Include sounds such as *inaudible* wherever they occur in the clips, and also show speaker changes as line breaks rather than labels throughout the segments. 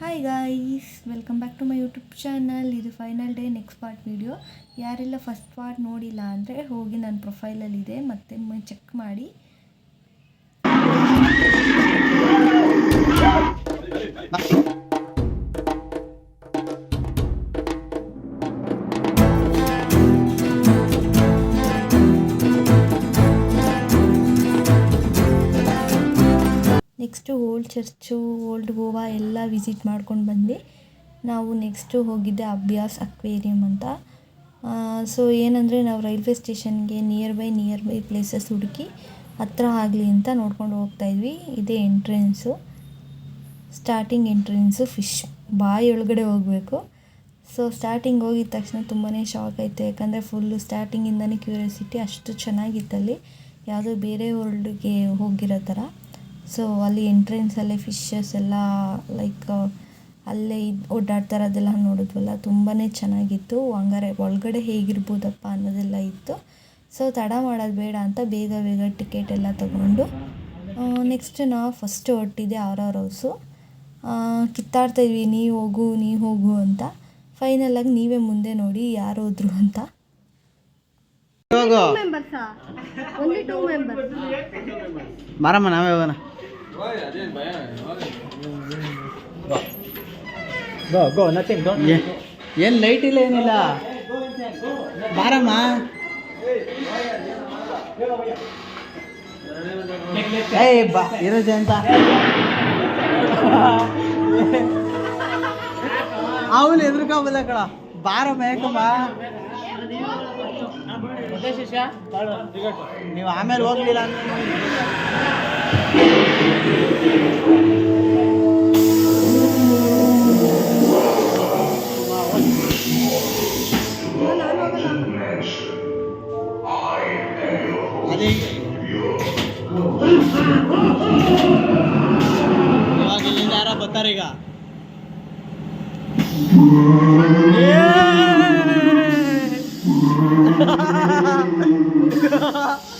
Hi guys welcome back to my YouTube channel ಇದು final day next part video ಯಾರೆಲ್ಲ first part ನೋಡಿಲ್ಲ ಅಂದರೆ ಹೋಗಿ ನನ್ನ ಪ್ರೊಫೈಲಲ್ಲಿದೆ ಮತ್ತೆ ಚೆಕ್ ಮಾಡಿ. Next old church old Goa ಎಲ್ಲ ವಿಸಿಟ್ ಮಾಡ್ಕೊಂಡು ಬಂದು ನಾವು ನೆಕ್ಸ್ಟು ಹೋಗಿದ್ದೆ ಅಭ್ಯಾಸ್ ಅಕ್ವೇರಿಯಂ ಅಂತ. ಸೊ ಏನಂದರೆ ನಾವು ರೈಲ್ವೆ ಸ್ಟೇಷನ್ಗೆ nearby nearby places ಹುಡುಕಿ ಹತ್ರ ಆಗಲಿ ಅಂತ ನೋಡ್ಕೊಂಡು ಹೋಗ್ತಾಯಿದ್ವಿ ಇದೇ ಎಂಟ್ರೆನ್ಸು ಸ್ಟಾರ್ಟಿಂಗ್ ಎಂಟ್ರೆನ್ಸು ಫಿಶ್ ಬಾಯಿ ಒಳಗಡೆ ಹೋಗಬೇಕು. ಸೊ ಸ್ಟಾರ್ಟಿಂಗ್ ಹೋಗಿದ ತಕ್ಷಣ ತುಂಬಾ ಶಾಕ್ ಆಯಿತು. ಯಾಕಂದರೆ ಫುಲ್ಲು ಸ್ಟಾರ್ಟಿಂಗಿಂದನೇ ಕ್ಯೂರಿಯಾಸಿಟಿ ಅಷ್ಟು ಚೆನ್ನಾಗಿತ್ತಲ್ಲಿ. ಯಾವುದೋ ಬೇರೆ ವರ್ಲ್ಡ್ಗೆ ಹೋಗಿರೋ ಥರ ಸೊ ಅಲ್ಲಿ ಎಂಟ್ರೆನ್ಸಲ್ಲೇ ಫಿಶಸ್ ಎಲ್ಲ ಲೈಕ್ ಅಲ್ಲೇ ಇದು ಓಡಾಡ್ತಾ ಅದೆಲ್ಲ ನೋಡಿದ್ವಲ್ಲ ತುಂಬಾ ಚೆನ್ನಾಗಿತ್ತು. ಹಂಗಾರೆ ಒಳಗಡೆ ಹೇಗಿರ್ಬೋದಪ್ಪ ಅನ್ನೋದೆಲ್ಲ ಇತ್ತು. ಸೊ ತಡ ಮಾಡೋದು ಬೇಡ ಅಂತ ಬೇಗ ಬೇಗ ಟಿಕೆಟ್ ಎಲ್ಲ ತಗೊಂಡು ನೆಕ್ಸ್ಟ್ ನಾವು ಫಸ್ಟ್ ಹೊರಟಿದ್ದೆ ಆರ್ ಆರ್ ಹೌಸು ಕಿತ್ತಾಡ್ತಾಯಿದ್ವಿ ನೀ ನೀವು ಹೋಗು ನೀ ಹೋಗು ಅಂತ. ಫೈನಲಾಗಿ ನೀವೇ ಮುಂದೆ ನೋಡಿ ಯಾರು ಹೋದ್ರು ಅಂತ.
ಮಾರಮ್ಮ
ಮೆಂಬರ್ಸಾ ಓನ್ಲಿ ಟೂ ಮೆಂಬರ್ಸ್
ಬಾರಮ್ಮ ನಾವೇ ಹೋಗೋಣ.
Go, ಗೋ ನಥಿಂಗ್ ಡೋಂಟ್
ಏನು ಲೈಟ್ ಇಲ್ಲ ಏನಿಲ್ಲ? ಬಾರಮ್ಮ. ಏಯ್ ಬಾ ಇರೋದೆ ಅಂತ. ಅವನು ಎದುರ್ಕೊಂಬಲ್ಲ ಕಳ ಬಾರಮ್ಮ ಯಾಕಮ್ಮ? ನೀವು ಆಮೇಲೆ ಹೋಗ್ಲಿಲ್ಲ ಅಂದ್ರೆ *laughs* ಅದೇ *laughs*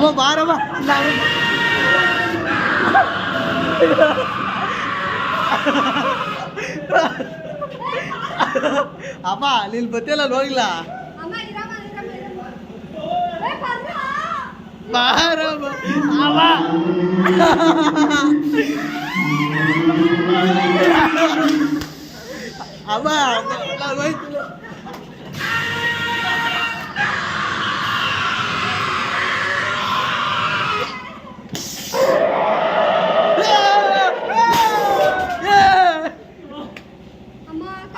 ಹೋಗಲ್ಲ
ಬಾರವ ಅಮ್ಮ ನೀನ್ ಬತ್ತಿಲ್ಲ ಹೋಗಿಲ್ಲ
ಅಮ್ಮ ಇರಮ್ಮ ಇರಮ್ಮ ಇರಮ್ಮ.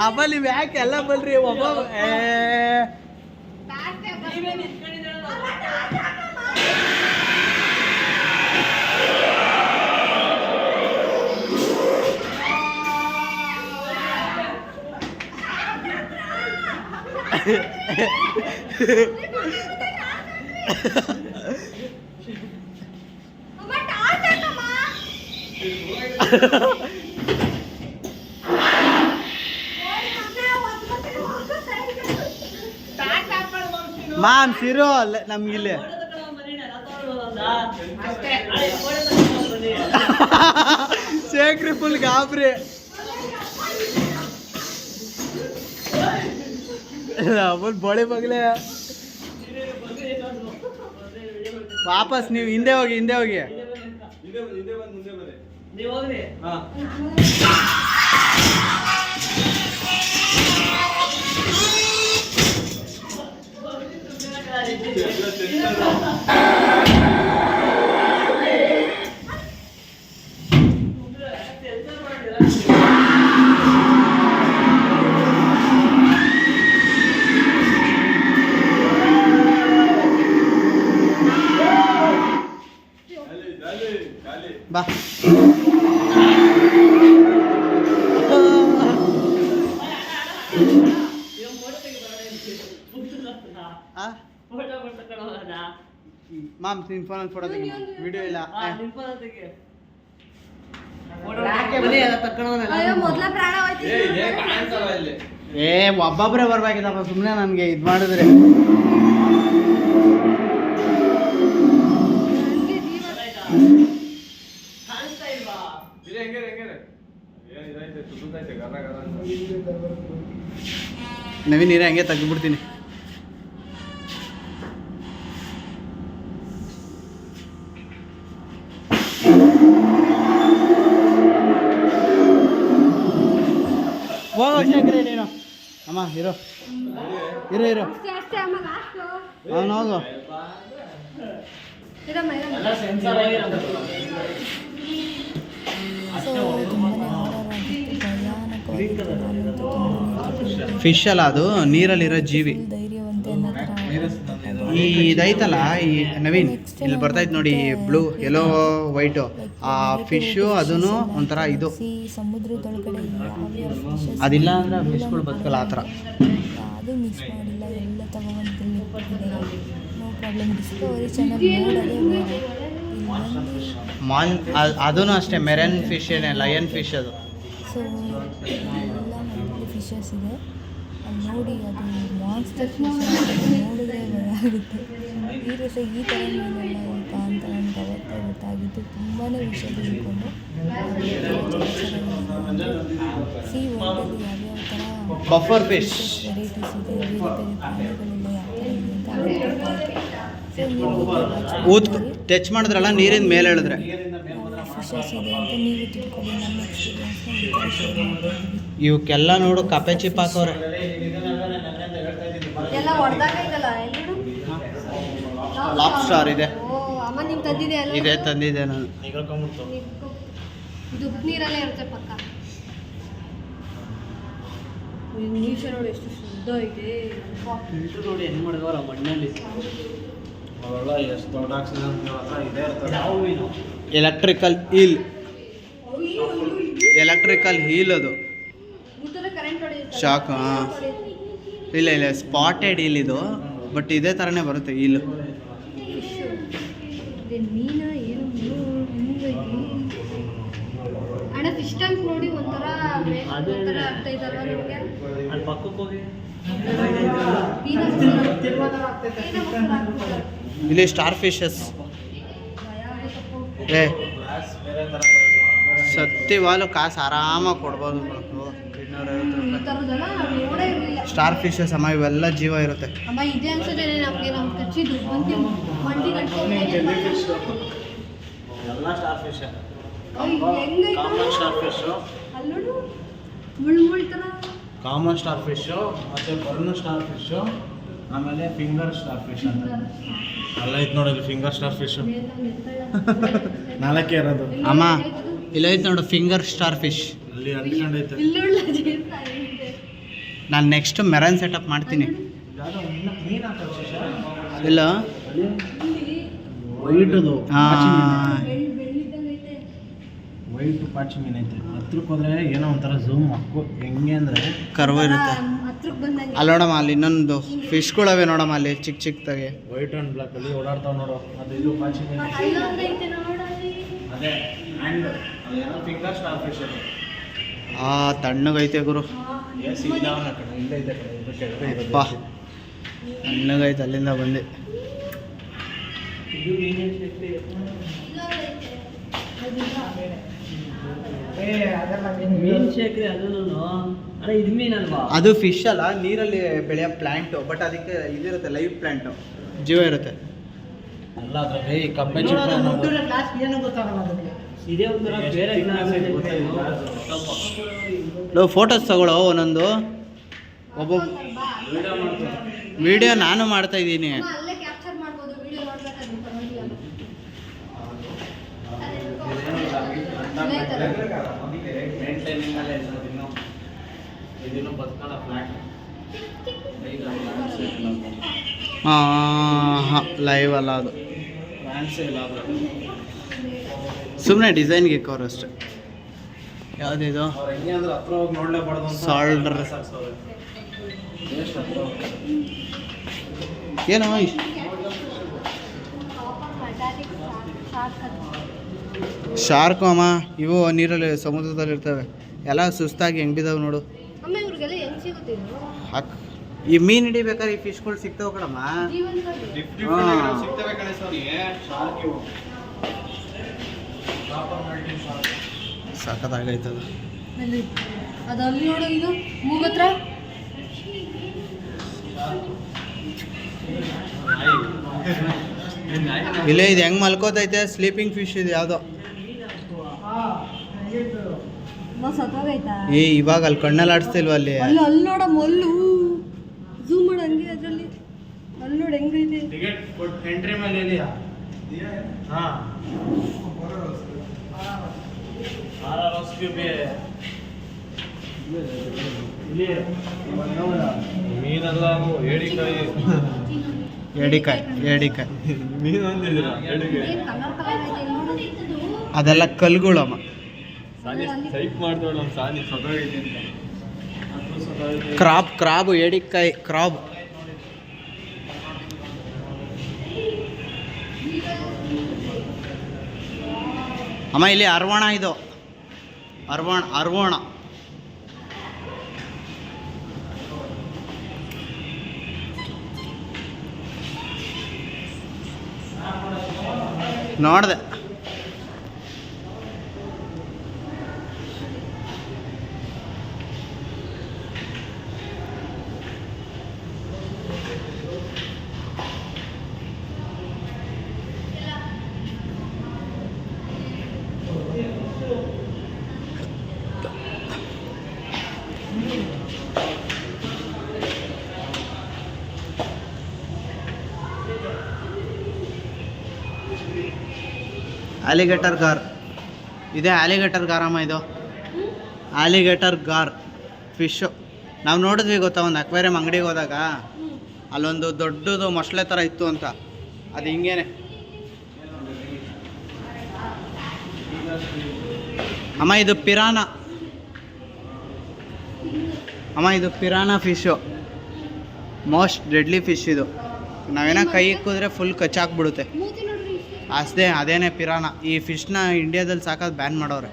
ಅಮ್ಮ ಇವ್ ಯಾಕೆ ಎಲ್ಲ ಬಲ್ರಿ ಒಬ್ಬ
ಟಾರ್ಚ್
ಮಾಮ್ ಸಿರೋ ಅಲ್ಲ ನಮ್ಗಿಲ್ಲಿ. ಶೇಖ್ರಿ ಫುಲ್ ಗಾಬ್ರಿ. ಫುಲ್ ಬೊಳೆ ಬಗ್ಲೆ. ವಾಪಸ್ ನೀವು ಹಿಂದೆ ಹೋಗಿ ಹಿಂದೆ ಹೋಗಿ. ಆ? ನಿನ್ ಫೋನ್ ಫೋಟೋ ತೆಗಿ ವಿಡಿಯೋ ಇಲ್ಲ.
ಅಯ್ಯೋ ಮೊದ್ಲ ಪ್ರಾಣ ಹೋಯ್ತು.
ಏ ಒಬ್ಬೊಬ್ರೆ ಬರ್ಬೇಕಿದಪ್ಪ. ಸುಮ್ಮನೆ ನನಗೆ ಇದು ಮಾಡಿದ್ರೆ. ನವೀನ್ ನೀರೇ ಹಂಗೆ ತೆಗ್ದ್ಬಿಡ್ತೀನಿ. ಇರೋ. ಇರೋ ಇರೋ. ಅವನು
ತುಂಬಾನೇ
ಫಿಶ್ ಅಲ್ಲ ಅದು ನೀರಲ್ಲಿರೋ ಜೀವಿ.
ಧೈರ್ಯವಂತೆ ಅನ್ನೋ ಥರ
ಈ ಇದೈತಲ್ಲ ಈ ನವೀನ್ ಇಲ್ಲಿ ಬರ್ತೈತೆ ನೋಡಿ ಬ್ಲೂ ಎಲ್ಲೋ ವೈಟು ಆ ಫಿಶ್ ಅದೂ ಒಂಥರ ಇದು.
ಸಮುದ್ರದೊಳಗಡೆ
ಅದಿಲ್ಲ ಅಂದ್ರೆ ಫಿಶ್ಗಳು ಬದುಕಲ್ಲ ಆ ಥರ.
ಅದು ಮಿಸ್ ಮಾಡಿಲ್ಲ ಎಲ್ಲ ತಗೊಂಬಂದು ನೋ ಪ್ರಾಬ್ಲಮ್ ಡಿಸ್ಕವರಿ ಚಾನಲ್ ನೋಡೋದೇ ಬೇಡ ಇಲ್ಲೊಂದು
ಮಾನ್ ಅದೂ ಅಷ್ಟೇ ಮೆರನ್ ಫಿಶ್ ಏನೇ ಲಯನ್ ಫಿಶ್ ಅದು.
ಸೊ ಎಲ್ಲ ಫಿಶಸ್ ಇದೆ. ನೋಡಿ ಅದು ಮಾನ್ಸ್ಟರ್ ಫಿಶ್ ನೋಡಿದ್ರೆ ಆಗುತ್ತೆ ಈ ರಸ ಈ ಥರ ಮೀನೆಲ್ಲ ಅಂತ ಅಂತ ನನಗೆ ಅವತ್ತೇ ಗೊತ್ತಾಗಿದ್ದು ತುಂಬಾ ವಿಷಯ ತಿಳ್ಕೊಂಡು ಸಿ ವರ್ಲ್ಡಲ್ಲಿ ಯಾವ್ಯಾವ ಥರ
ಬಫರ್ ಫಿಶ್
ವೆರೈಟೀಸ್ ಇದೆ ಬೇರೆ ಬೇರೆ ಪ್ರಾಣಿಗಳೆಲ್ಲ ಯಾವ ಥರ ಇದೆ ಅಂತ ಅವತ್ತು ಗೊತ್ತಾಯಿತು ಸೊ ನೀವು
ಊತ್ ಟಚ್ ಮಾಡಿದ್ರಲ್ಲ ನೀರಿನ ಮೇಲೆ ಹೇಳಿದ್ರೆ
ಫಿಶಸ್ ಇದೆ ಅಂತ ನೀವು ತಿಳ್ಕೊಳ್ಳಿ ನಮ್ಮ ಎಕ್ಸ್ಪೀರಿಯನ್ಸ್ನ ಈ ಥರ ಶೇರ್ ಮಾಡ್ತಿದ್ದೀವಿ
ಇವಕ್ಕೆಲ್ಲ ನೋಡು ಕಪೆ ಚಿಪ್ ಹಾಕೋರೆ.
ಎಲ್ಲ ಎಲ್ಲರೂ
ಲಾಬ್ಸ್ಟಾರ್ ಇದೆ.
ಓ ಅಮ್ಮ ನಿಮ್ ತಂದಿದೆ ಅಲ್ಲ
ಇದೆ ತಂದಿದೆ ನಾನು.
ಇದು ಉಪ್ಪು ನೀರಲ್ಲೇ ಇರುತ್ತೆ ಪಕ್ಕ. ನೀಶ ನೋಡಿ ಎಷ್ಟು ಶುದ್ಧ ಇದೆ.
ನೋಡಿ ಹೆಂಗೆ ಮಾಡಿದವರ ಮಣ್ಣಲ್ಲಿ? ಎಲೆಕ್ಟ್ರಿಕಲ್ ಹೀಲ್ ಎಲೆಕ್ಟ್ರಿಕಲ್ ಹೀಲ್ ಅದು. ಶಾಕ್ ಇಲ್ಲ ಇಲ್ಲ ಸ್ಪಾಟೆಡ್ ಹೀಲ್ ಇದು. ಬಟ್ ಇದೇ ಥರನೇ ಬರುತ್ತೆ ಹೀಲು
ಇದೆ ಮೀನ ಏನು ಮುಂಗೈತಿ ಅಣ್ಣ ಫಿಶ್ ಟ್ಯಾಂಕ್ ನೋಡಿ ಒಂಥರ ನಿಮಗೆ?
ಅಲ್ಲಿ ಪಕ್ಕಕ್ಕೆ ಹೋಗಿ.
ಇಲ್ಲಿ ಸ್ಟಾರ್ ಫಿಶಸ್ ಏ. ಸತ್ಯವಾಲು ಕಾಸು ಆರಾಮಾಗಿ ಕೊಡ್ಬೋದು. ಇನ್ನೂರೈವತ್ತು ರೂಪಾಯಿ ಸ್ಟಾರ್ ಫಿಶಸ್ ಅಮ್ಮ ಇವೆಲ್ಲ ಜೀವ ಇರುತ್ತೆ.
ಅಮ್ಮ ಇದೆ ಅನ್ಸುತ್ತೆ ನಮಗೆ ನಮ್ಗೆ ಕಚ್ಚಿದ್ದು. ಮಂದಿ ಮಂಡಿ ಕಟ್ಕೊಂಡು
ಎಲ್ಲ ಸ್ಟಾರ್ ಫಿಶ್
ಮತ್ತೆ
starfish common starfish ಮತ್ತು ಬರ್ನ್ ಸ್ಟಾರ್ ಫಿಶ್ ಆಮೇಲೆ ಫಿಂಗರ್ ಸ್ಟಾರ್ ಫಿಶ್ ಅಂತ ಎಲ್ಲ ಐತೆ ನೋಡಿ ಫಿಂಗರ್ ಸ್ಟಾರ್ ಫಿಶ್ ನಾಲ್ಕೇ ಇರೋದು.
ಅಮ್ಮ ಇಲ್ಲ ಐತೆ ನೋಡು ಫಿಂಗರ್ ಸ್ಟಾರ್ ಫಿಶ್
ಅಲ್ಲಿ ಅಂಟ್ಕೊಂಡೈತೆ.
ನಾನು ನೆಕ್ಸ್ಟ್ ಮೆರನ್ ಸೆಟಪ್ ಮಾಡ್ತೀನಿ. ಇಲ್ಲ.
ವೈಟದು ವೈಟ್ ಪಾಚಿ ಮೀನು ಐತೆ. ಹತ್ರಕ್ಕೆ ಹೋದ್ರೆ ಏನೋ ಒಂಥರ ಝೂಮ್ ಹಾಕೋ. ಹೆಂಗೆ ಅಂದರೆ
ಕರ್ವ ಇರುತ್ತೆ.
ಹತ್ರಕ್ಕೆ ಬಂದಂಗೆ.
ಅಲ್ಲಿ ನೋಡಮ್ಮ ಅಲ್ಲಿ ಇನ್ನೊಂದು ಫಿಶ್ಗಳವೆ ನೋಡಮ್ಮ ಅಲ್ಲಿ ಚಿಕ್ಕ ಚಿಕ್ಕದಾಗೆ
ವೈಟ್ ಅಂಡ್ ಬ್ಲಾಕ್ ಅಲ್ಲಿ ಓಡಾಡ್ತಾವ ನೋಡು. ಅದು ಇದು ಪಾಚಿ ಮೀನು. ಅದೇ ಫಿಂಗರ್ ಸ್ಟಾರ್ ಫಿಶ್ ಅದು
ಆ ತಣ್ಣಗೈತೆ ಗುರು. ಅಪ್ಪ. ತಣ್ಣಗೈತೆ ಅಲ್ಲಿಂದ ಬಂದೆ. ಅದು ಫಿಶ್ ಅಲ್ಲ ನೀರಲ್ಲಿ ಬೆಳೆಯೋ ಪ್ಲಾಂಟ್ ಬಟ್ ಅದಕ್ಕೆ ಇದಿರುತ್ತೆ ಲೈವ್ ಪ್ಲಾಂಟ್ ಜೀವ ಇರುತ್ತೆ.
ಅಲ್ಲ ಅದ್ರಲ್ಲಿ ಈ ಕಪ್ಪೆ
ಇದೇ ಒಂಥರ ಬೇರೆ
ಲೋ ಫೋಟೋಸ್ ತಗೊಳ್ಳೋ ಒಂದೊಂದು. ಒಬ್ಬ ವಿಡಿಯೋ ನಾನು ಮಾಡ್ತಾ ಇದ್ದೀನಿ. ಹಾಂ ಹಾಂ ಲೈವ್ ಅಲ್ಲ ಅದು.
ಫ್ಯಾನ್ಸೇ ಇಲ್ಲ ಅದು
ಸುಮ್ಮನೆ ಡಿಸೈನ್ಗೆ ಇಕ್ಕವ್ರು ಅಷ್ಟೆ. ಯಾವುದಿದು?
ಹತ್ರ
ಏನೋ ಇಷ್ಟು ಶಾರ್ಕು ಅಮ್ಮ ಇವು ನೀರಲ್ಲಿ ಸಮುದ್ರದಲ್ಲಿ ಇರ್ತವೆ. ಎಲ್ಲ ಸುಸ್ತಾಗಿ ಹೆಂಗ್ ಬಿದ್ದಾವೆ ನೋಡು.
ಅಮ್ಮ ಇವ್ರಿಗೆಲ್ಲ ಹೆಂಗ್ ಸಿಗುತ್ತೆ ಇದು?
ಹಾಕ್ ಈ ಮೀನು ಹಿಡಿಬೇಕಾದ್ರೆ ಈ ಫಿಶ್ಗಳು ಸಿಗ್ತಾವ ಕಣಮ್ಮ.
ಅಲ್ಲಿ ಅದು ಅಲ್ಲಿ ನೋಡು ಇದು ಮೂಗತ್ರ
ಇಲ್ಲೇ ಇದು ಹೆಂಗ್ ಮಲ್ಕೋತೈತೆ? ಸ್ಲೀಪಿಂಗ್ ಫಿಶ್ ಇದು ಯಾವುದೋ. ಏ ಇವಾಗ ಅಲ್ಲಿ ಕಣ್ಣಲ್ಲಿ ಆಡಿಸ್ತಿಲ್ವ ಅಲ್ಲಿ?
ಅಲ್ಲಿ ಅಲ್ಲಿ ನೋಡ ಮೊಲ್ಲು ಝೂಮ್ ಮಾಡ ಹಂಗೆ ಅದರಲ್ಲಿ. ಅಲ್ಲಿ ನೋಡಿ ಹೆಂಗೈತೆ.
ಟಿಕೆಟ್ ಎಂಟ್ರಿ ಮೇಲೆ ಇದೆಯಾ? ಹಾ R R S Q B ಇಲ್ಲಿ ಮೀನೆಲ್ಲ ಏಡಿಕಾಯಿ. ಮೀನು ಅಂದಿದ್ದೀರ
ಅದೆಲ್ಲ ಕಲ್ಗಳಮ್ಮ
ಸಾನಿ ಟೈಪ್ ಮಾಡ್ತಾಳೆ ನಮ್ಮ ಸಾನಿ ಸೊದಗೈತೆ ಅಂತ.
ಕ್ರಾಬ್ ಕ್ರಾಬ್ ಎಡಿಕಾಯಿ ಕ್ರಾಬ್. ಅಮ್ಮ ಇಲ್ಲಿ ಅರ್ವಣ ಇದು. ಅರ್ವಣ ಅರ್ವಣ. ನೋಡ್ದೆ. ಆಲಿಗೇಟರ್ ಕಾರ್ ಇದೇ ಆಲಿಗೇಟರ್ ಗಾರಮ್ಮ ಇದು. ಆಲಿಗೇಟರ್ ಗಾರ್ ಫಿಶ್ಶು ನಾವು ನೋಡಿದ್ವಿ ಗೊತ್ತಾ ಒಂದು ಅಕ್ವೇರಿಯಂ ಅಂಗಡಿಗೆ ಹೋದಾಗ? ಅಲ್ಲೊಂದು ದೊಡ್ಡದು ಮೊಸಳೆ ಥರ ಇತ್ತು ಅಂತ. ಅದು ಹಿಂಗೇನೆ. ಅಮ್ಮ ಇದು ಪಿರಾನ. ಅಮ್ಮ ಇದು piranha fish most deadly fish ಇದು. ನಾವೇನೋ ಕೈ ಇಕ್ಕಿದ್ರೆ ಫುಲ್ ಕಚ್ಚಾಕ್ಬಿಡುತ್ತೆ. ಅಷ್ಟೇ ಅದೇನೇ ಪಿರಾನ ಈ ಫಿಶ್ನ ಇಂಡಿಯಾದಲ್ಲಿ ಸಾಕೋದು ಬ್ಯಾನ್ ಮಾಡೋರೆ.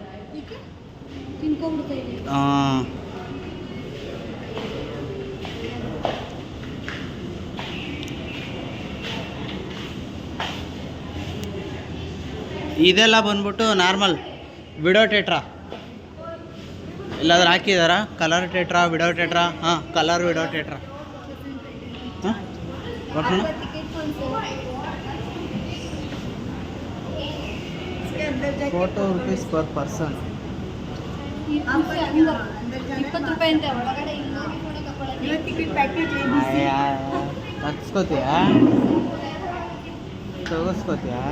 ಇದೆಲ್ಲ ಬಂದ್ಬಿಟ್ಟು ನಾರ್ಮಲ್ ವಿಡೋ ಟೆಟ್ರಾ ಎಲ್ಲಾದ್ರೂ ಹಾಕಿದಾರಾ? ಕಲರ್ ಟೆಟ್ರಾ ವಿಡೋ ಟೆಟ್ರಾ ಹಾಂ ಕಲರ್ ವಿಡೋ ಟೆಟ್ರಾ ಹಾಂ? Forty rupees per person.
ಇಪ್ಪತ್ತು ರೂಪಾಯಿ ಅಂತೆ ಒಳಗಡೆ ಟಿಕೆಟ್ ಪ್ಯಾಕೇಜ್
ತಗ್ಸ್ಕೋತೀಯಾ? ತಗಸ್ಕೋತೀಯಾ?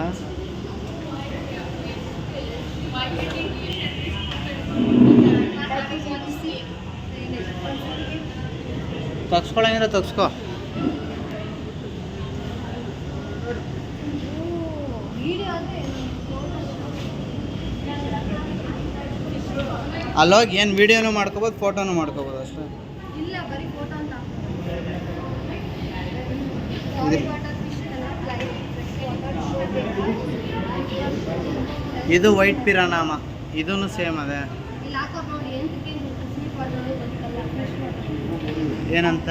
ತಗ್ಸ್ಕೊಳಂಗಿದ್ರೆ ತಗ್ಸ್ಕೊ
ವಿಡಿಯೋ ಆದರೆ
ಅಲ್ಲೋಗಿ ಏನು ವೀಡಿಯೋನು ಮಾಡ್ಕೋಬೋದು ಫೋಟೋನು ಮಾಡ್ಕೋಬೋದು ಅಷ್ಟೇ. ಇದು- ವೈಟ್ ಪಿರಾನಾಮ. ಇದೂ ಸೇಮ್ ಅದೇ. ಏನಂತ?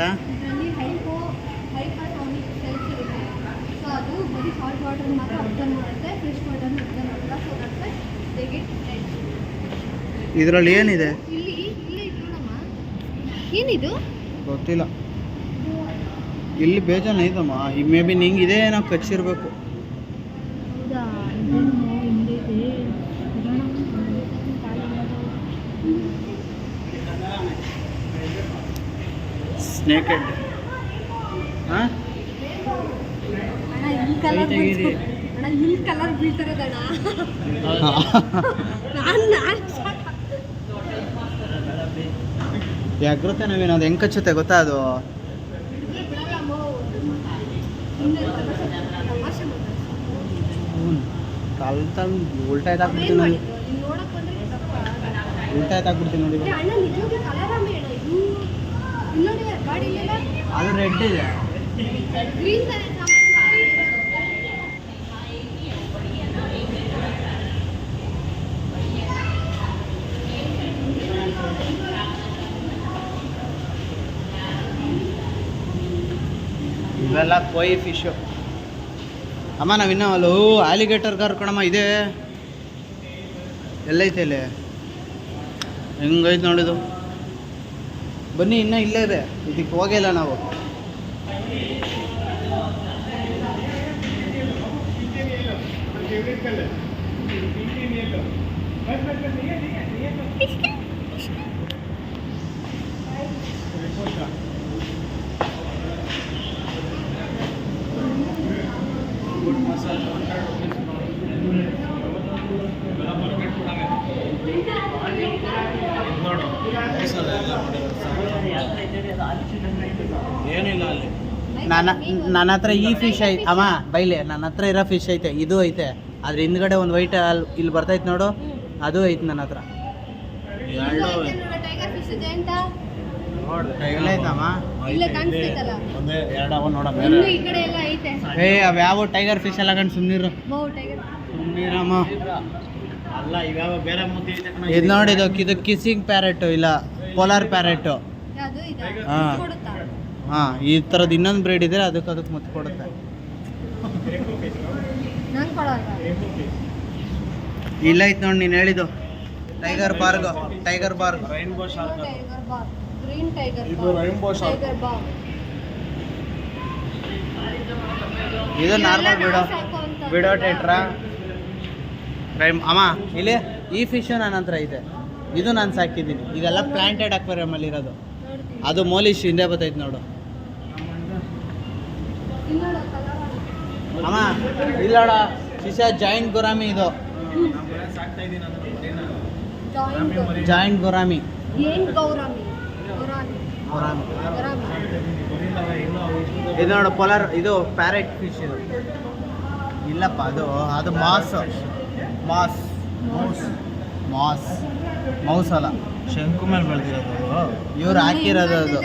ಅದು ಬರೀ ಸಾಲ್ಟ್ ವಾಟರ್ ಮಾತ್ರ ಅಬ್ಸರ್ವ್ ಮಾಡುತ್ತೆ ಫ್ರೆಶ್ ಅಬ್ಸರ್ವ್ ಮಾಡಲ್ಲ so that's why they get
ಇದರಲ್ಲಿ ಏನಿದೆ?
ಏನಿದು?
ಗೊತ್ತಿಲ್ಲ. ಇಲ್ಲಿ ಬೇಜಾನ ಇದಮ್ಮ. ಈ ಮೇ ಬಿ ನಿಂಗೆ ಇದೇ ಏನೋ ಕಚ್ಚಿರ್ಬೇಕು. ಸ್ನೇಕೆಡ್ ಹಾಂ
ಕಲರ್ ಬೀಳ್ತಿರೋದಣ್ಣ ನಾನು ನಾನು
ಯಾಗ್ರುತ್ತೆ ನಾವೇನು ಅದು ಹೆಂಗೆ ಕಚ್ಚುತ್ತೆ ಗೊತ್ತಾ ಅದು? ಕಾಲ್ ತಲ್ ಉಲ್ಟಾ ಎತ್ತಾಕ್ಬಿಡ್ತೀನಿ ನೋಡಿ. ಉಲ್ಟಾ ಎತ್ತಾಕ್ಬಿಡ್ತೀನಿ ನೋಡಿ. ಅದು ರೆಡ್ ಇದೆ
ಗ್ರೀನ್ ತಾನೆ
ಇವೆಲ್ಲ ಕೊಯ್ ಫಿಶು ಅಮ್ಮ, ನಾವು ಇನ್ನೂ ಅಲ್ಲೂ ಆಲಿಗೇಟರ್ ಕಾರ್ ಕಣಮ್ಮ, ಇದೆ. ಎಲ್ಲೈತೆ ಇಲ್ಲಿ. ಹೆಂಗೈತೆ ನೋಡಿದು ಬನ್ನಿ, ಇನ್ನೂ ಇಲ್ಲೇ ಇದೆ. ಇದಕ್ಕೆ ಹೋಗಿಲ್ಲ ನಾವು
ನೋಡು ಮೈಸೂರು ಎಲ್ಲ ಏನಿಲ್ಲ ಅಲ್ಲಿ.
ನನ್ನ ನನ್ನ ಹತ್ರ ಈ ಫಿಶ್ ಐತೆ ಅಮ್ಮ ಬೈಲೆ ನನ್ನ ಹತ್ರ ಇರೋ ಫಿಶ್ ಐತೆ ಇದು ಐತೆ. ಅದ್ರ ಹಿಂದ್ಗಡೆ ಒಂದು ವೈಟ್ ಅಲ್ಲಿ ಇಲ್ಲಿ ಬರ್ತೈತೆ ನೋಡು ಅದು ಐತೆ ನನ್ನ ಹತ್ರ.
ನೋಡ್
ಟೈಗರ್
ಒಂದೇ ಎರಡು ಅವ
ನೋಡಮ್ಮ
ಏ ಅವ್ಯಾವ ಟೈಗರ್ ಫಿಶ್ ಎಲ್ಲ ಕಂಡು ಸುಮ್ಮನಿರು
ಬೌ ಟೈಗರ್
ಸುಮ್ಮನಿರಮ್ಮ
ಅಲ್ಲ ಇವ್ಯಾವ ಬೇರೆ ಮುದ್ದೆ
ಇದು ನೋಡಿ ಇದು ಇದು ಕಿಸಿಂಗ್ ಪ್ಯಾರೆಟು ಇಲ್ಲ ಪೋಲಾರ್ ಪ್ಯಾರೆಟು
ಹಾಂ ಇದೆ?
ಹಾ.
ಕೊಡುತ್ತಾ
ಹಾಂ ಈ ಥರದ್ದು ಇನ್ನೊಂದು ಬ್ರೀಡ್ ಇದ್ರೆ ಅದಕ್ಕೆ ಅದಕ್ಕೆ ಮತ್ತೆ ಕೊಡುತ್ತೆ ಇಲ್ಲ ಐತೆ ನೋಡಿ ನೀನು ಹೇಳಿದ್ದು. Tiger barb tiger barb
rainbow shark
tiger barb green tiger
ಇದು ರೈನ್ಬೋ ಶಾರ್ಕ್
ಟೈಗರ್
ಇದು normal widow widow tetra rhyme ಅಮ್ಮ ಇಲ್ಲಿ ಈ ಫಿಶು ನನ್ನ ಹತ್ರ ಇದೆ ಇದು ನಾನು ಸಾಕಿದ್ದೀನಿ. ಇದೆಲ್ಲ ಪ್ಲಾಂಟೆಡ್ ಅಕ್ವೇರಿಯಮಲ್ಲಿ ಇರೋದು. ಅದು ಮೋಲಿಶ್ ಹಿಂದೆ ಬರ್ತೈತೆ ನೋಡು. ಅಮ್ಮ ಇಲ್ಲೋಡ ಫಿಶ ಜಾಯಿಂಟ್ ಗುರಾಮಿ ಇದು.
ಜಾಯಿಂಟ್
ಗೊರಾಮಿ ಗುರಾಮಿ
ಏನ್ ಗೌರಾಮಿ? ಗೌರಾಮಿ.
ಗುರಾಮಿ.
ಗೌರಾಮಿ.
ಇದು ನೋಡು ಪೊಲರ್ ಇದು ಪ್ಯಾರೆಟ್ ಫಿಶ್ ಇದು. ಇಲ್ಲಪ್ಪ ಅದು ಅದು ಮಾಸ್. ಮಾಸ್. ಮಾಸ್. ಮೌಸ್. ಅಲ್ಲ.
ಶಂಕು ಮೇಲೆ ಬೆಳೆದಿರೋದು
ಇವ್ರು ಹಾಕಿರೋದು ಅದು.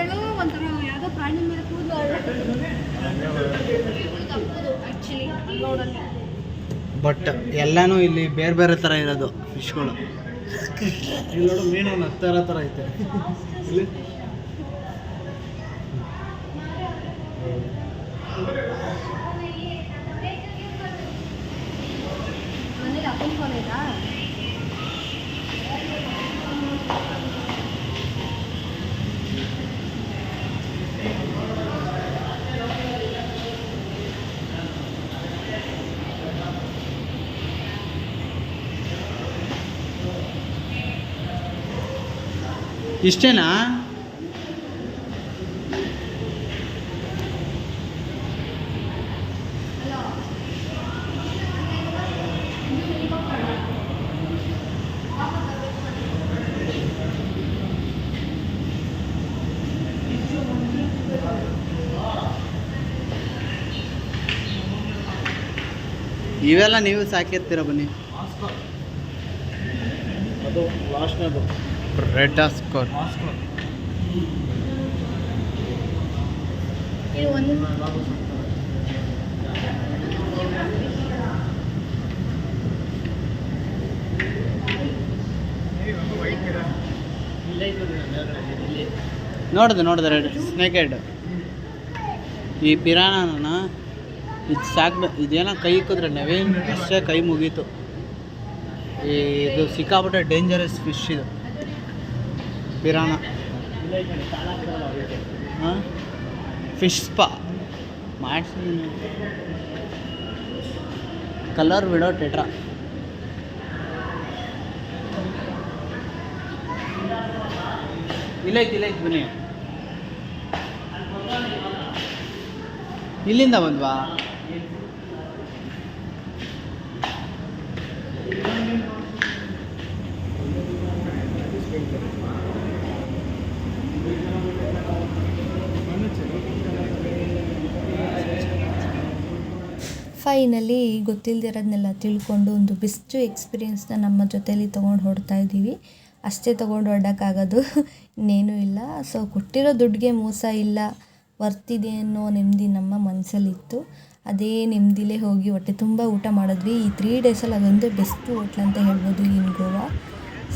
ಬಟ್ ಎಲ್ಲಾನು ಇಲ್ಲಿ ಬೇರೆ ಬೇರೆ ಥರ ಇರೋದು ಫಿಶ್ಗಳು *laughs*
ಇಲ್ಲಿ ನೋಡು ಮೀನು ಒಂದು ಹತ್ತಾರ ಥರ ಐತೆ. ಇಲ್ಲಿ
ಮನೇಲಿ ಅಪ್ಪನ ಫೋನ್ ಆಯ್ತಾ
ಇಷ್ಟೇನಾ? ಇವೆಲ್ಲ ನೀವು ಸಾಕಿರ್ತೀರ ಬನ್ನಿ.
ಅದು ಲಾಸ್ಟ್ನದು
ರೆಡ್ ಆಸ್ಕೋರ್ ನೋಡಿದೆ ನೋಡಿದೆ ರೆಡ್ ಸ್ನೇಕ್ ಹೆಡ್ ಈ ಪಿರಾಣನ ಇದು ಸಾಕ್ ಇದೇನೋ ಕೈ ಇಕ್ಕಿದ್ರೆ ನವೀನ್ ಅಷ್ಟೇ ಕೈ ಮುಗೀತು. ಈ ಇದು ಸಿಕ್ಕಾಪಟ್ಟೆ ಡೇಂಜರಸ್ ಫಿಶ್ ಇದು. ಪಿರಾಣ ಹಾಂ ಫಿಶ್ ಸ್ಪಾ ಮಾಡಿಸಿ ಕಲರ್ ಬಿಡೋ ಟೆಟ್ರಾ ಇಲ್ಲೈತೆ ಇಲ್ಲೈತೆ ಬನ್ನಿ. ಇಲ್ಲಿಂದ ಬಂದ್ವಾ?
ಫೈನಲಿ ಗೊತ್ತಿಲ್ಲದಿರೋದನ್ನೆಲ್ಲ ತಿಳ್ಕೊಂಡು ಒಂದು ಬೆಸ್ಟ್ ಎಕ್ಸ್ಪೀರಿಯೆನ್ಸ್ನ ನಮ್ಮ ಜೊತೇಲಿ ತೊಗೊಂಡು ಹೊಡ್ತಾ ಇದ್ದೀವಿ. ಅಷ್ಟೇ ತೊಗೊಂಡು ಹೊರಡೋಕ್ಕಾಗೋದು ಇನ್ನೇನೂ ಇಲ್ಲ. ಸೊ ಕೊಟ್ಟಿರೋ ದುಡ್ಡಿಗೆ ಮೋಸ ಇಲ್ಲ, ವರ್ತಿದೆ ಅನ್ನೋ ನೆಮ್ಮದಿ ನಮ್ಮ ಮನಸ್ಸಲ್ಲಿತ್ತು ಅದೇ ನೆಮ್ಮದಿಲೇ ಹೋಗಿ ಹೊಟ್ಟೆ ತುಂಬ ಊಟ ಮಾಡಿದ್ವಿ. ಈ ತ್ರೀ ಡೇಸಲ್ಲಿ ಅದೊಂದೇ ಬೆಸ್ಟ್ ಹೋಟ್ಲ್ ಅಂತ ಹೇಳ್ಬೋದು ಇನ್ ಗೋವಾ.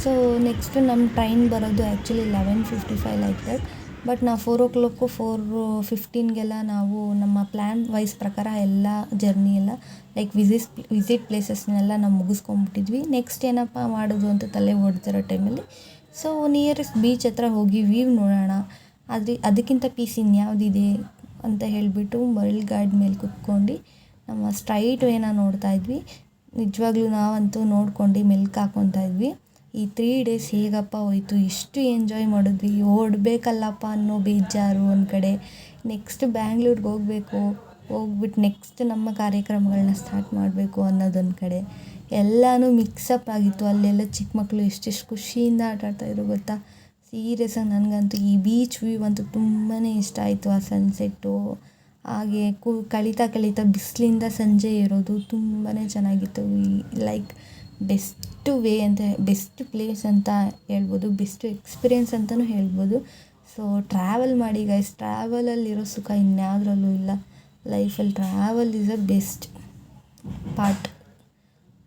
ಸೊ ನೆಕ್ಸ್ಟು ನಮ್ಮ ಟ್ರೈನ್ ಬರೋದು actually eleven fifty five like that but ನಾವು ಫೋರ್ ಓ ಕ್ಲಾಕು ಫೋರ್ ಫಿಫ್ಟೀನ್ಗೆಲ್ಲ ನಾವು ನಮ್ಮ ಪ್ಲ್ಯಾನ್ ವೈಸ್ ಪ್ರಕಾರ ಎಲ್ಲ ಜರ್ನಿ ಎಲ್ಲ ಲೈಕ್ ವಿಸಿಟ್ ವಿಸಿಟ್ ಪ್ಲೇಸಸ್ನೆಲ್ಲ ನಾವು ಮುಗಿಸ್ಕೊಂಡ್ಬಿಟ್ಟಿದ್ವಿ. ನೆಕ್ಸ್ಟ್ ಏನಪ್ಪ ಮಾಡೋದು ಅಂತ ತಲೆ ಓಡ್ತಿರೋ ಟೈಮಲ್ಲಿ ಸೊ ನಿಯರೆಸ್ಟ್ ಬೀಚ್ ಹತ್ರ ಹೋಗಿ ವ್ಯೂ ನೋಡೋಣ. ಆದರೆ ಅದಕ್ಕಿಂತ ಪೀಸ್ ಇನ್ಯಾವುದಿದೆ ಅಂತ ಹೇಳಿಬಿಟ್ಟು ಮರಳ್ ಗಾರ್ಡ್ ಮೇಲೆ ಕುತ್ಕೊಂಡು ನಮ್ಮ ಸ್ಟ್ರೈಟ್ ವೇನ ನೋಡ್ತಾ ಇದ್ವಿ. ನಿಜವಾಗ್ಲೂ ನಾವಂತೂ ನೋಡ್ಕೊಂಡು ಮೆಲ್ಕು ಹಾಕ್ಕೊತಾ ಇದ್ವಿ. ಈ ತ್ರೀ ಡೇಸ್ ಹೇಗಪ್ಪ ಹೋಯಿತು? ಎಷ್ಟು ಎಂಜಾಯ್ ಮಾಡಿದ್ವಿ? ಓಡಬೇಕಲ್ಲಪ್ಪ ಅನ್ನೋ ಬೇಜಾರು ಒಂದು ಕಡೆ. ನೆಕ್ಸ್ಟ್ ಬ್ಯಾಂಗ್ಳೂರ್ಗೆ ಹೋಗಬೇಕು. ಹೋಗ್ಬಿಟ್ಟು ನೆಕ್ಸ್ಟ್ ನಮ್ಮ ಕಾರ್ಯಕ್ರಮಗಳನ್ನ ಸ್ಟಾರ್ಟ್ ಮಾಡಬೇಕು ಅನ್ನೋದೊಂದು ಕಡೆ. ಎಲ್ಲನೂ ಮಿಕ್ಸಪ್ ಆಗಿತ್ತು. ಅಲ್ಲೆಲ್ಲ ಚಿಕ್ಕ ಮಕ್ಕಳು ಎಷ್ಟೆಷ್ಟು ಖುಷಿಯಿಂದ ಆಟ ಆಡ್ತಾಯಿದ್ರು ಗೊತ್ತಾ? ಸೀರಿಯಸ್ಸಾಗಿ ನನಗಂತೂ ಈ ಬೀಚ್ ವ್ಯೂ ಅಂತೂ ತುಂಬಾ ಇಷ್ಟ ಆಯಿತು ಆ ಸನ್ಸೆಟ್ಟು ಹಾಗೆ ಕು, ಕಳೀತಾ ಕಳೀತಾ ಬಿಸಿಲಿಂದ ಸಂಜೆ ಇರೋದು ತುಂಬಾ ಚೆನ್ನಾಗಿತ್ತು. ಲೈಕ್ ಬೆಸ್ಟ್ ವೇ ಅಂತ ಬೆಸ್ಟ್ ಪ್ಲೇಸ್ ಅಂತ ಹೇಳ್ಬೋದು, ಬೆಸ್ಟ್ ಎಕ್ಸ್ಪೀರಿಯೆನ್ಸ್ ಅಂತಲೂ ಹೇಳ್ಬೋದು. ಸೊ ಟ್ರಾವೆಲ್ ಮಾಡಿ ಗೈಸ್ ಟ್ರಾವೆಲಲ್ಲಿರೋ ಸುಖ ಇನ್ಯಾವುದ್ರಲ್ಲೂ ಇಲ್ಲ. ಲೈಫಲ್ಲಿ travel is a best part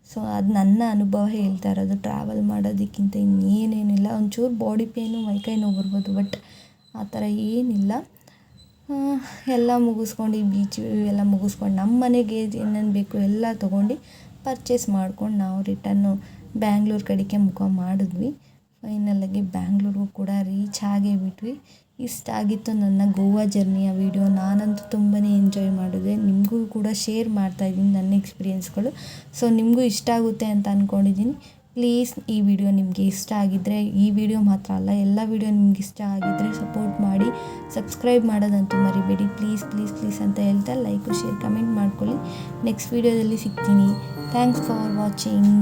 so ಅದು ನನ್ನ ಅನುಭವ ಹೇಳ್ತಾ ಇರೋದು ಟ್ರಾವೆಲ್ ಮಾಡೋದಕ್ಕಿಂತ ಇನ್ನೇನೇನಿಲ್ಲ. ಒಂಚೂರು ಬಾಡಿ ಪೇನು ಮೈಕೈ ನೋವು ಬರ್ಬೋದು ಬಟ್ ಆ ಥರ ಏನಿಲ್ಲ. ಎಲ್ಲ ಮುಗಿಸ್ಕೊಂಡು ಈ ಬೀಚ್ ಎಲ್ಲ ಮುಗಿಸ್ಕೊಂಡು ನಮ್ಮ ಮನೆಗೆ ಏನೇನು ಬೇಕು ಎಲ್ಲ ತೊಗೊಂಡು ಪರ್ಚೇಸ್ ಮಾಡ್ಕೊಂಡು ನಾವು ರಿಟನ್ನು ಬ್ಯಾಂಗ್ಳೂರು ಕಡೆಗೆ ಮುಖ ಮಾಡಿದ್ವಿ. ಫೈನಲಾಗಿ ಬ್ಯಾಂಗ್ಳೂರಿಗೂ ಕೂಡ ರೀಚ್ ಆಗೇ ಬಿಟ್ವಿ. ಇಷ್ಟ ಆಗಿತ್ತು ನನ್ನ ಗೋವಾ ಜರ್ನಿಯ ವೀಡಿಯೋ ನಾನಂತೂ ತುಂಬಾ ಎಂಜಾಯ್ ಮಾಡಿದೆ. ನಿಮಗೂ ಕೂಡ ಶೇರ್ ಮಾಡ್ತಾಯಿದ್ದೀನಿ ನನ್ನ ಎಕ್ಸ್ಪೀರಿಯೆನ್ಸ್ಗಳು ಸೊ ನಿಮಗೂ ಇಷ್ಟ ಆಗುತ್ತೆ ಅಂತ ಅಂದ್ಕೊಂಡಿದ್ದೀನಿ ಪ್ಲೀಸ್ ಈ ವಿಡಿಯೋ ನಿಮಗೆ ಇಷ್ಟ ಆಗಿದ್ದರೆ ಈ ವಿಡಿಯೋ ಮಾತ್ರ ಅಲ್ಲ, ಎಲ್ಲ ವಿಡಿಯೋ ನಿಮ್ಗೆ ಇಷ್ಟ ಆಗಿದ್ದರೆ ಸಪೋರ್ಟ್ ಮಾಡಿ ಸಬ್ಸ್ಕ್ರೈಬ್ ಮಾಡೋದಂತೂ ಮರಿಬೇಡಿ. ಪ್ಲೀಸ್ ಪ್ಲೀಸ್ ಪ್ಲೀಸ್ ಅಂತ ಹೇಳ್ತಾ ಲೈಕು ಶೇರ್ ಕಮೆಂಟ್ ಮಾಡ್ಕೊಳ್ಳಿ. ನೆಕ್ಸ್ಟ್ ವಿಡಿಯೋದಲ್ಲಿ ಸಿಗ್ತೀನಿ. Thanks for watching